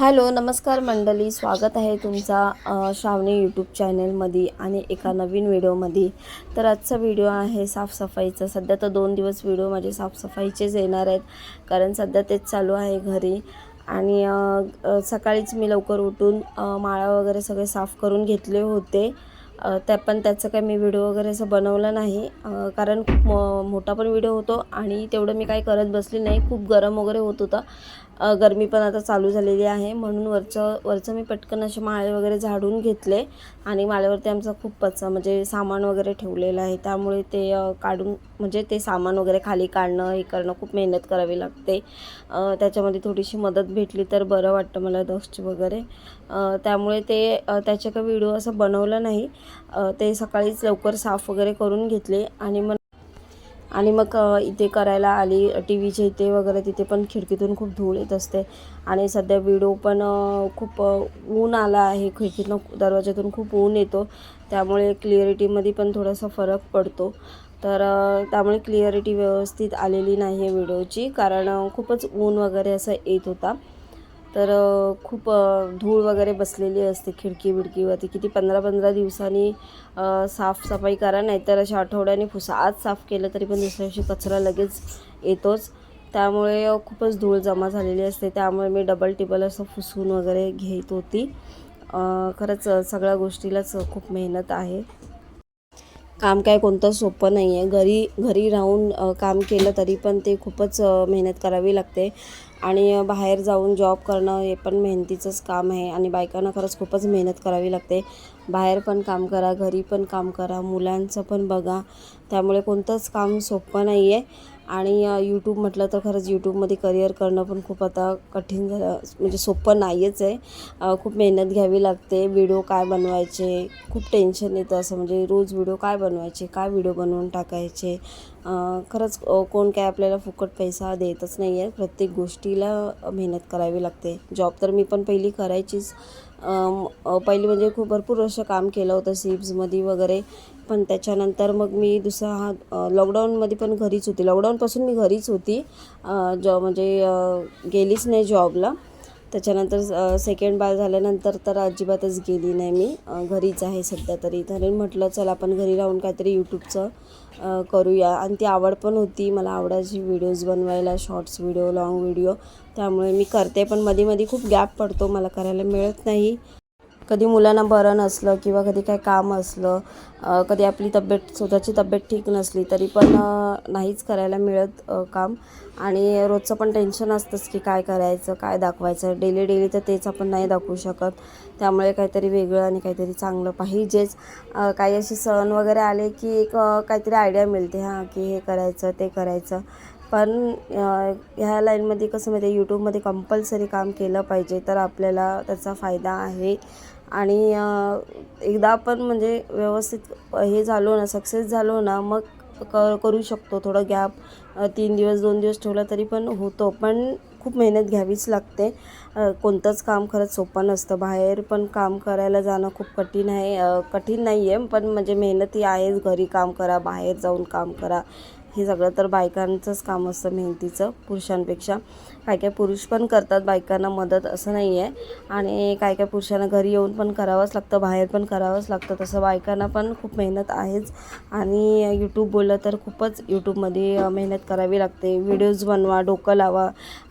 Hello नमस्कार मंडळी. स्वागत आहे तुमचा श्रावणी यूट्यूब चॅनलमध्ये आणि एका नवीन व्हिडिओमध्ये. तर आजचा व्हिडिओ आहे साफसफाईचा. सध्या तर दोन दिवस व्हिडिओ माझे साफसफाईचेच येणार आहेत कारण सध्या तेच चालू आहे घरी. आणि सकाळीच मी लवकर उठून माळा वगैरे सगळे साफ करून घेतले होते. त्या पण त्याचं काही मी व्हिडिओ वगैरे असं बनवलं नाही कारण खूप मो मोठा पण व्हिडिओ होतो आणि तेवढं मी काही करत बसली नाही. खूप गरम वगैरे होत होता. गरमी पण आता चालू झालेली आहे. म्हणून वरचं वरचं मी पटकन असे माळे वगैरे झाडून घेतले आणि माळ्यावरती आमचा खूप पच म्हणजे सामान वगैरे ठेवलेलं आहे. त्यामुळे ते काढून म्हणजे ते सामान वगैरे खाली काढणं हे करणं खूप मेहनत करावी लागते. त्याच्यामध्ये थोडीशी मदत भेटली तर बरं वाटतं मला डस्टची वगैरे. त्यामुळे ते त्याचं काही व्हिडिओ असं बनवलं नाही. ते सकाळीच लवकर साफ वगैरे करून घेतले आणि मग आणि मग इथे करायला आली. टी व्हीच्या इथे वगैरे तिथे पण खिडकीतून खूप धूळ येत असते. आणि सध्या विडो पण खूप ऊन आला आहे. खिडकीतून दरवाज्यातून खूप ऊन येतो. त्यामुळे क्लिअरिटीमध्ये पण थोडासा फरक पडतो. तर त्यामुळे क्लिअरिटी व्यवस्थित आलेली नाही आहे व्हिडिओची कारण खूपच ऊन वगैरे असं येत होता. तर खूप धूळ वगैरे बसलेली असते खिडकी बिडकीवरती. किती पंधरा पंधरा दिवसांनी साफसफाई करा नाहीतर अशा आठवड्याने फुसा आज साफ केलं तरी पण दुसऱ्या दिवशी कचरा लगेच येतोच. त्यामुळे खूपच धूळ जमा झालेली असते. त्यामुळे मी डबल टिबल असं फुसून वगैरे घेत होती. खरंच सगळ्या गोष्टीलाच खूप मेहनत आहे. काम काय कोणतं सोपं नाही आहे घरी घरी राहून काम केलं तरी पण ते खूपच मेहनत करावी लागते. आणि बाहेर जाऊन जॉब करणं हे पण मेहनतीचंच काम आहे आणि बायकांना खरंच खूपच मेहनत करावी लागते. बाहेर पण काम करा घरी पण काम करा मुलांचं पण बघा. त्यामुळे कोणतंच काम सोपं नाही आहे आणि यूट्यूब म्हटलं तर खरंच यूट्यूबमध्ये करिअर करणं पण खूप आता कठीण झालं म्हणजे सोपं नाहीच आहे. खूप मेहनत घ्यावी लागते. व्हिडिओ काय बनवायचे? खूप टेन्शन येतं असं म्हणजे रोज व्हिडिओ काय बनवायचे? काय व्हिडिओ बनवून टाकायचे? खरंच कोण काय आपल्याला फुकट पैसा देतच नाही आहे प्रत्येक गोष्टी. तिला मेहनत करावी लागते. जॉब तर मी पण पहिली करायचीच. पहिली म्हणजे खूप भरपूर वर्ष काम केलं होतं सिप्समध्ये वगैरे. पण त्याच्यानंतर मग मी दुसरा हा लॉकडाऊनमध्ये पण घरीच होती. लॉकडाऊनपासून मी घरीच होती. जॉब म्हणजे गेलीच नाही जॉबला त्याच्यानंतर सेकंड बाळ झाल्यानंतर तर अजिबातच गेली नाही मी. घरीच आहे सध्या तरी. तरी म्हटलं चला आपण घरी राहून काहीतरी यूट्यूबचं करूया. आणि ती आवड पण होती. मला आवडायची व्हिडिओज बनवायला शॉर्ट्स व्हिडिओ लाँग व्हिडिओ त्यामुळे मी करते पण मध्ये मध्ये खूप गॅप पडतो. मला करायला मिळत नाही. कधी मुलांना बरं नसलं किंवा कधी काय काम असलं कधी आपली तब्येत स्वतःची तब्येत ठीक नसली तरी पण नाहीच करायला मिळत काम. आणि रोजचं पण टेन्शन असतंच की काय करायचं काय दाखवायचं. डेली डेली तर तेच आपण नाही दाखवू शकत. त्यामुळे काहीतरी वेगळं आणि काहीतरी चांगलं पाहिजेच. काही असे सण वगैरे आले की एक काहीतरी आयडिया मिळते हां की हे करायचं ते करायचं. पण ह्या लाईनमध्ये कसं माहिती आहे यूट्यूबमध्ये कंपल्सरी काम केलं पाहिजे तर आपल्याला त्याचा फायदा आहे. आणि एकदा आपण म्हणजे व्यवस्थित हे झालो ना सक्सेस झालो ना मग क करू शकतो. थोडं गॅप तीन दिवस दोन दिवस ठेवला तरी पण होतो. पण खूप मेहनत घ्यावीच लागते. कोणतंच काम खरंच सोपं नसतं. बाहेर पण काम करायला जाणं खूप कठीण आहे. कठीण नाही आहे पण म्हणजे मेहनती आहेच. घरी काम करा बाहेर जाऊन काम करा. हे सगळं तर बायकांचंच काम असतं मेहनतीचं पुरुषांपेक्षा. काय काय पुरुष पण करतात बायकांना मदत असं नाही आहे आणि काय काय पुरुषांना घरी येऊन पण करावंच लागतं बाहेर पण करावंच लागतं. तसं बायकांना पण खूप मेहनत आहेच. आणि यूट्यूब बोललं तर खूपच यूट्यूबमध्ये मेहनत करावी लागते. व्हिडिओज बनवा डोकं लावा.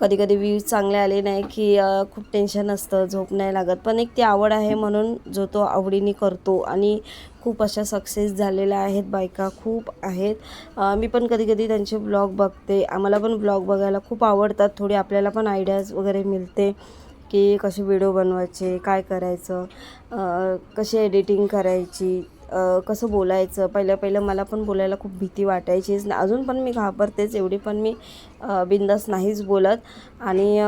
कधी कधी व्ह्यूज चांगले आले नाही की खूप टेन्शन असतं झोप नाही लागत. पण एक ती आवड आहे म्हणून जो तो आवडीने करतो आणि खूप अशा सक्सेस झालेल्या आहेत बायका खूप आहेत. मी पण कधी कधी त्यांचे ब्लॉग बघते. आम्हाला पण ब्लॉग बघायला खूप आवडतात. थोडी आपल्याला पण आयडियाज वगैरे मिळते की कसे व्हिडिओ बनवायचे काय करायचं कशी एडिटिंग करायची. कसं बोलायचं? पहिलं पहिलं मला पण बोलायला खूप भीती वाटायचीच ना अजून पण मी घाबरतेच एवढी पण मी बिंदास नाहीच बोलत. आणि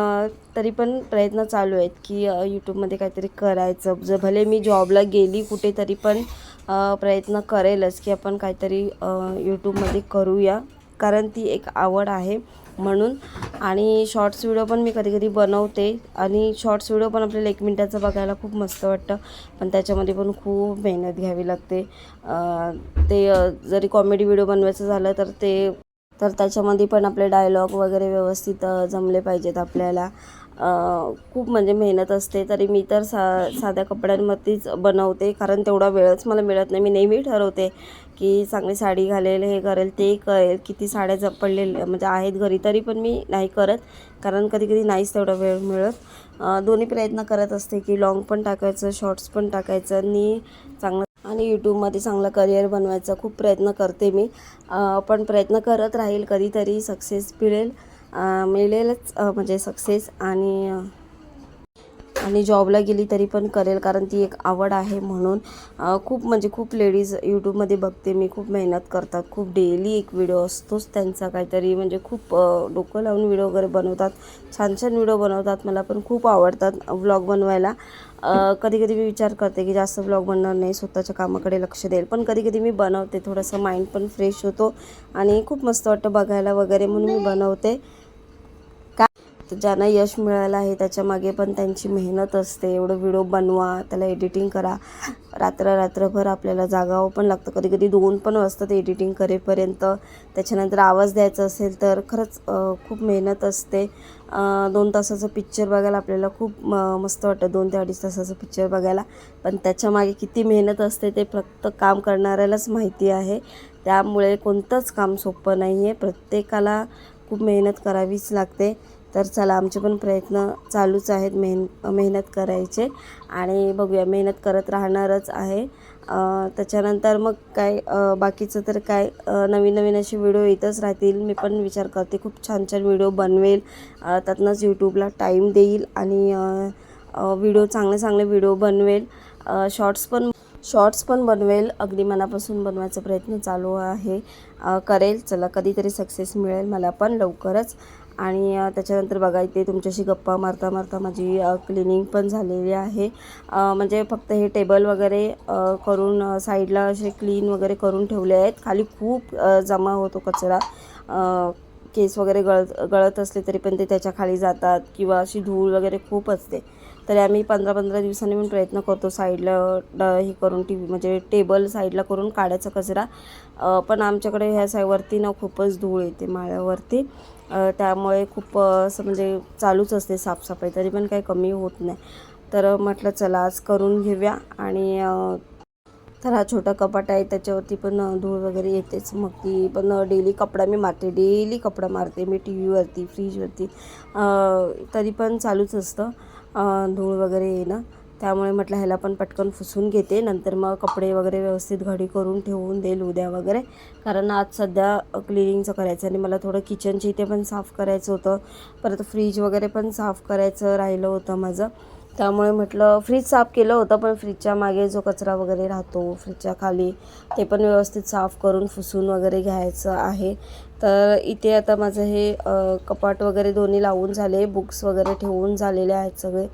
तरी पण प्रयत्न चालू आहेत की यूट्यूबमध्ये काहीतरी करायचं. जर भले मी जॉबला गेली कुठे तरी पण प्रयत्न करेलच की आपण काहीतरी यूट्यूबमध्ये करूया. कारण ती एक आवड आहे. म्हणून. आणि शॉर्ट्स व्हिडिओ पण मी कधी कधी बनवते. आणि शॉर्ट्स व्हिडिओ पण आपल्याला एक मिनटाचं बघायला खूप मस्त वाटतं. पण त्याच्यामध्ये पण खूप मेहनत घ्यावी लागते. ते जरी कॉमेडी व्हिडिओ बनवायचं झालं तर ते तर त्याच्यामध्ये पण आपले डायलॉग वगैरे व्यवस्थित जमले पाहिजेत आपल्याला. खूप म्हणजे मेहनत असते. तरी मी तर सा साध्या कपड्यांमध्येच बनवते. कारण तेवढा वेळच मला मिळत नाही. मी नेहमी ठरवते. की चांगली साडी घालेल हे करेल ते करेल किती साड्या ज पडलेल्या म्हणजे आहेत घरी तरी पण मी नाही करत. कारण कधी कधी नाहीच तेवढा वेळ मिळत. दोन्ही प्रयत्न करत असते की लॉंग पण टाकायचं शॉर्ट्स पण टाकायचं आणि चांगलं आणि यूट्यूबमध्ये चांगला करिअर बनवायचा खूप प्रयत्न करते मी. पण प्रयत्न करत राहील कधीतरी सक्सेस मिळेल. मिळेलच म्हणजे सक्सेस आणि आणि जॉबला गेली तरी पण करेल कारण ती एक आवड आहे म्हणून खूप म्हणजे खूप लेडीज यूट्यूबमध्ये बघते मी खूप मेहनत करतात खूप डेली एक व्हिडिओ असतोच त्यांचा काहीतरी म्हणजे खूप डोकं लावून व्हिडिओ वगैरे बनवतात छान छान व्हिडिओ बनवतात मला पण खूप आवडतात व्लॉग बनवायला. कधी कधी मी विचार करते की जास्त व्लॉग बनणार नाही स्वतःच्या कामाकडे लक्ष देईल पण कधी कधी मी बनवते थोडंसं माइंड पण फ्रेश होतो आणि खूप मस्त वाटतं बघायला वगैरे म्हणून मी बनवते. तर ज्यांना यश मिळालं आहे त्याच्यामागे पण त्यांची मेहनत असते. एवढं व्हिडिओ बनवा त्याला एडिटिंग करा. रात्र रात्रभर आपल्याला जागावं पण लागतं. कधी कधी दोन पण वाजतात एडिटिंग करेपर्यंत. त्याच्यानंतर आवाज द्यायचा असेल तर खरंच खूप मेहनत असते. दोन तासाचं पिक्चर बघायला आपल्याला खूप म मस्त वाटतं. दोन ते अडीच तासाचं पिक्चर बघायला. पण त्याच्यामागे किती मेहनत असते ते फक्त काम करणाऱ्यालाच माहिती आहे. त्यामुळे कोणतंच काम सोपं नाही आहे प्रत्येकाला खूप मेहनत करावीच लागते. तर चला आमचे पण प्रयत्न चालूच आहेत मेहन मेहनत करायचे. आणि बघूया मेहनत करत राहणारच आहे. त्याच्यानंतर मग काय बाकीचं तर काय नवीन नवीन असे व्हिडिओ येतच राहतील. मी पण विचार करते खूप छान छान व्हिडिओ बनवेल. त्यातनंच यूट्यूबला टाईम देईल आणि व्हिडिओ चांगले चांगले व्हिडिओ बनवेल. शॉर्ट्स पण शॉर्ट्स पण बनवेल. अगदी मनापासून बनवायचा प्रयत्न चालू आहे. करेल. चला कधीतरी सक्सेस मिळेल मला पण लवकरच. आणि त्याच्यानंतर बघा इथे तुमच्याशी गप्पा मारता मारता माझी क्लिनिंग पण झालेली आहे. म्हणजे फक्त हे टेबल वगैरे करून साईडला असे क्लीन वगैरे करून ठेवले आहेत. खाली खूप जमा होतो कचरा. केस वगैरे गळत गळत असले तरी पण ते त्याच्याखाली जातात किंवा अशी धूळ वगैरे खूप असते. तरी आम्ही पंधरा पंधरा दिवसांनी पण प्रयत्न करतो साईडला ड हे करून टी व्ही म्हणजे टेबल साईडला करून काढायचा कचरा. पण आमच्याकडे ह्या साईडवरती ना खूपच धूळ येते माळ्यावरती. त्यामुळे खूप असं म्हणजे चालूच असते साफसफाई तरी पण काही कमी होत नाही. तर म्हटलं चला आज करून घेऊया आणि तर हा छोटा कपाट आहे त्याच्यावरती पण धूळ वगैरे येतेच. मग ती पण डेली कपडा मी मारते. डेली कपडा मारते मी टी व्हीवरती फ्रीजवरती तरी पण चालूच असतं धूळ वगैरे येणं. त्यामुळे म्हटलं ह्याला पण पटकन फुसून घेते. नंतर मग कपडे वगैरे व्यवस्थित घडी करून ठेवून देईल उद्या वगैरे. कारण आज सध्या क्लिनिंगचं करायचं आणि मला थोडं किचनची इथे पण साफ करायचं होतं. परत फ्रीज वगैरे पण साफ करायचं राहिलं होतं माझं. त्यामुळे म्हटलं फ्रीज साफ केलं होतं पण फ्रीजच्या मागे जो कचरा वगैरे राहतो फ्रीजच्या खाली ते पण व्यवस्थित साफ करून फुसून वगैरे घ्यायचं आहे. तर इथे आता माझं हे कपाट वगैरे दोन्ही लावून झाले बुक्स वगैरे ठेवून झालेले आहेत सगळे.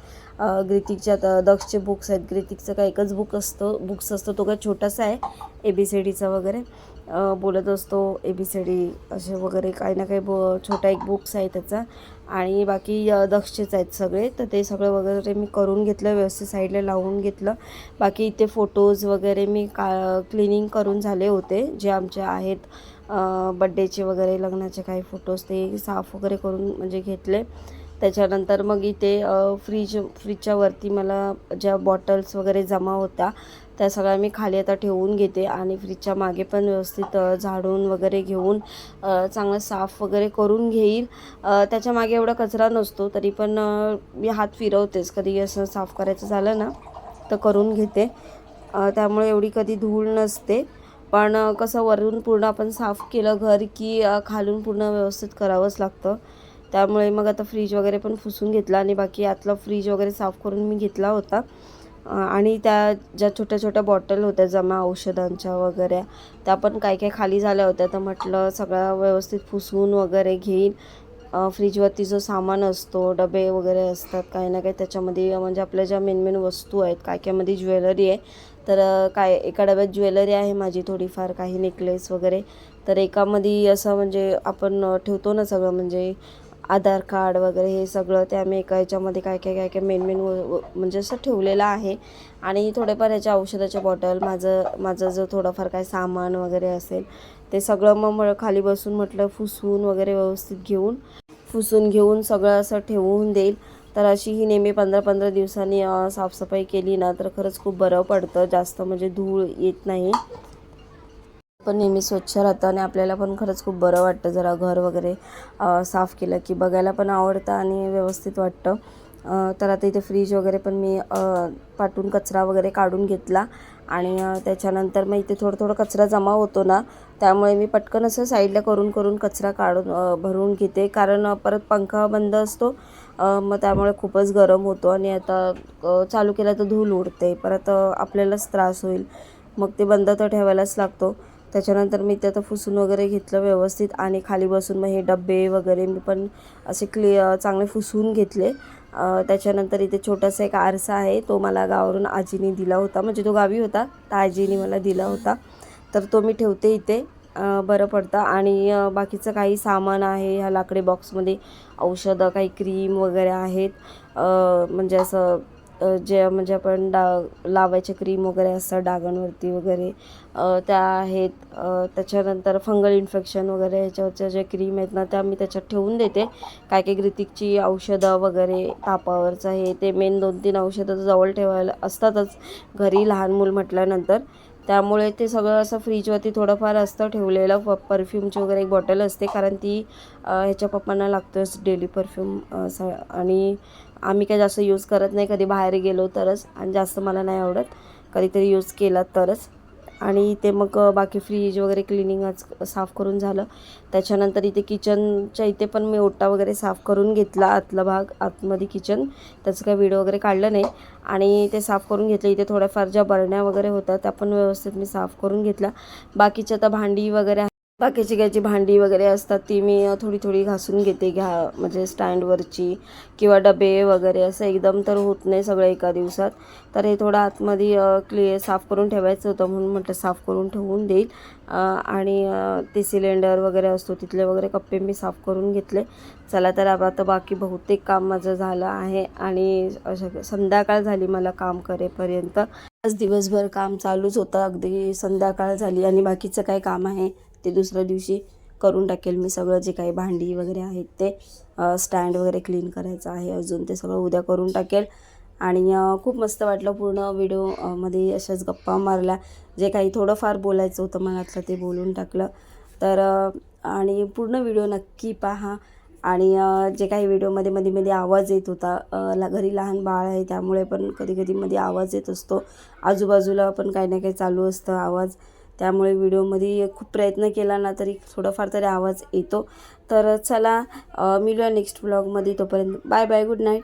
ग्रितिकच्या आता दक्षचे बुक्स आहेत. ग्रितिकचं काय एकच बुक असतो बुक्स असतो तो काय छोटासा आहे ए बी सी डीचा वगैरे. बोलत असतो ए बी सी डी असे वगैरे काही ना काही ब छोटा एक बुक्स आहे त्याचा. आणि बाकी अ, आहेत सगळे. तर ते सगळं वगैरे मी करून घेतलं व्यवस्थित साईडला लावून घेतलं. बाकी इथे फोटोज वगैरे मी का क्लिनिंग करून झाले होते. जे आमचे आहेत बड्डेचे वगैरे लग्नाचे काही फोटोज ते साफ वगैरे करून म्हणजे घेतले. त्याच्यानंतर मग इथे फ्रीज फ्रीजच्या वरती मला ज्या बॉटल्स वगैरे जमा होत्या त्या सगळ्या मी खाली आता ठेवून घेते आणि फ्रीजच्या मागे पण व्यवस्थित झाडून वगैरे घेऊन चांगलं साफ वगैरे करून घेईल. त्याच्यामागे एवढा कचरा नसतो तरी पण मी हात फिरवतेच. कधी असं साफ करायचं झालं ना तर करून घेते. त्यामुळे एवढी कधी धूळ नसते. पण कसं वरून पूर्ण आपण साफ केलं घर की खालून पूर्ण व्यवस्थित करावंच लागतं. त्यामुळे मग आता फ्रीज वगैरे पण फुसून घेतला आणि बाकी आतला फ्रीज वगैरे साफ करून मी घेतला होता. आणि त्या ज्या छोट्या छोट्या बॉटल होत्या जमा औषधांच्या वगैरे त्या पण काही काही खाली झाल्या होत्या. तर म्हटलं सगळं व्यवस्थित फुसवून वगैरे घेईन. फ्रीजवरती जो सामान असतो डबे वगैरे असतात काही ना काही त्याच्यामध्ये म्हणजे आपल्या ज्या मेन मेन वस्तू आहेत काय कायमध्ये ज्वेलरी आहे तर काय एका डब्यात ज्वेलरी आहे माझी थोडीफार काही नेकलेस वगैरे. तर एकामध्ये असं म्हणजे आपण ठेवतो ना सगळं म्हणजे आधार कार्ड वगैरे हे सगळं त्या आम्ही एका याच्यामध्ये काय काय काय काय मेन मेन व म्हणजे असं ठेवलेलं आहे. आणि थोडेफार ह्याच्या औषधाच्या बॉटल माझं माझं जो थोडंफार काय सामान वगैरे असेल ते सगळं मग खाली बसून म्हटलं फुसून वगैरे व्यवस्थित घेऊन फुसून घेऊन सगळं असं ठेवून देईल. तर अशी ही नेहमी पंधरा पंधरा दिवसांनी साफसफाई केली ना तर खरंच खूप बरं पडतं. जास्त म्हणजे धूळ येत नाही. पण नेहमी स्वच्छ राहतं आणि आपल्याला पण खरंच खूप बरं वाटतं जरा घर वगैरे साफ केलं की बघायला पण आवडतं आणि व्यवस्थित वाटतं. तर आता इथे फ्रीज वगैरे पण मी पाठवून कचरा वगैरे काढून घेतला आणि त्याच्यानंतर मग इथे थोडं थोडं कचरा जमा होतो ना त्यामुळे मी पटकन असं साईडला करून करून कचरा काढून भरून घेते. कारण परत पंखा बंद असतो मग त्यामुळे खूपच गरम होतो आणि आता चालू केला तर धूल उडते. परत आपल्यालाच त्रास होईल. मग ते बंद तर ठेवायलाच लागतो. त्याच्यानंतर मी ते आता वगैरे घेतलं व्यवस्थित आणि खाली बसून मग हे डबे वगैरे मी पण असे क्लि चांगले फुसून घेतले. त्याच्यानंतर इथे छोटासा एक आरसा आहे तो मला गावावरून आजीने दिला होता. म्हणजे तो गावी होता तर आजीने मला दिला होता. तर तो मी ठेवते इथे. बरं पडतं. आणि बाकीचं काही सामान आहे ह्या लाकडी बॉक्समध्ये औषधं काही क्रीम वगैरे आहेत. म्हणजे असं जे म्हणजे आपण डा लावायचे क्रीम वगैरे असतात डागांवरती वगैरे त्या आहेत. त्याच्यानंतर फंगल इन्फेक्शन वगैरे ह्याच्यावरच्या ज्या क्रीम आहेत ना त्या मी त्याच्यात ठेवून देते. काय काय ग्रितिकची औषधं वगैरे तापावरचं हे ते मेन दोन तीन औषधं तर जवळ ठेवायला असतातच. घरी लहान मूल म्हटल्यानंतर. त्यामुळे ते सगळं असं फ्रीजवरती थोडंफार असतं ठेवलेलं. प परफ्यूमची वगैरे एक बॉटल असते कारण ती ह्याच्या पप्पांना लागतोच डेली परफ्यूम असं. आणि आम्ही काय जास्त यूज करत नाही कधी बाहेर गेलो तरच. आणि जास्त मला नाही आवडत. कधीतरी यूज केला तरच. आणि इथे मग बाकी फ्रीज वगैरे क्लिनिंग आज साफ करून झालं. त्याच्यानंतर इथे किचनच्या इथे पण मी ओटा वगैरे साफ करून घेतला आतला भाग आतमध्ये किचन त्याचं काही व्हिडिओ वगैरे काढलं नाही. आणि ते साफ करून घेतलं. इथे थोड्याफार ज्या बरण्या वगैरे होत्या त्या पण व्यवस्थित मी साफ करून घेतल्या. बाकीच्या आता भांडी वगैरे बाकीची घ्यायची भांडी वगैरे असतात ती मी थोडी थोडी घासून घेते घ्या म्हणजे स्टँडवरची किंवा डबे वगैरे असं एकदम तर होत नाही सगळं एका दिवसात. तर हे थोडं आतमध्ये क्लिअर साफ करून ठेवायचं होतं म्हणून म्हटलं साफ करून ठेवून देईल. आणि ते सिलेंडर वगैरे असतो तिथले वगैरे कप्पे मी साफ करून घेतले. चला तर आता बाकी बहुतेक काम माझं झालं आहे आणि संध्याकाळ झाली मला काम करेपर्यंत. आज दिवसभर काम चालूच होतं अगदी संध्याकाळ झाली आणि बाकीचं काय काम आहे? ते दुसऱ्या दिवशी करून टाकेल मी सगळं जे काही भांडी वगैरे आहेत ते स्टँड वगैरे क्लीन करायचं आहे अजून ते सगळं उद्या करून टाकेल. आणि खूप मस्त वाटलं पूर्ण व्हिडिओमध्ये अशाच गप्पा मारल्या. जे काही थोडंफार बोलायचं होतं मनातलं ते बोलून टाकलं. तर आणि पूर्ण व्हिडिओ नक्की पहा. आणि जे काही व्हिडिओमध्ये मध्ये मध्ये आवाज येत होता ला घरी लहान बाळ आहे त्यामुळे पण कधी कधी मध्ये आवाज येत असतो. आजूबाजूला पण काही ना काही चालू असतं आवाज. त्यामुळे व्हिडिओमध्ये खूप प्रयत्न केला ना तरी थोडाफार तरी आवाज येतो. तर चला मिळूया नेक्स्ट व्लॉगमध्ये तोपर्यंत बाय बाय गुड नाईट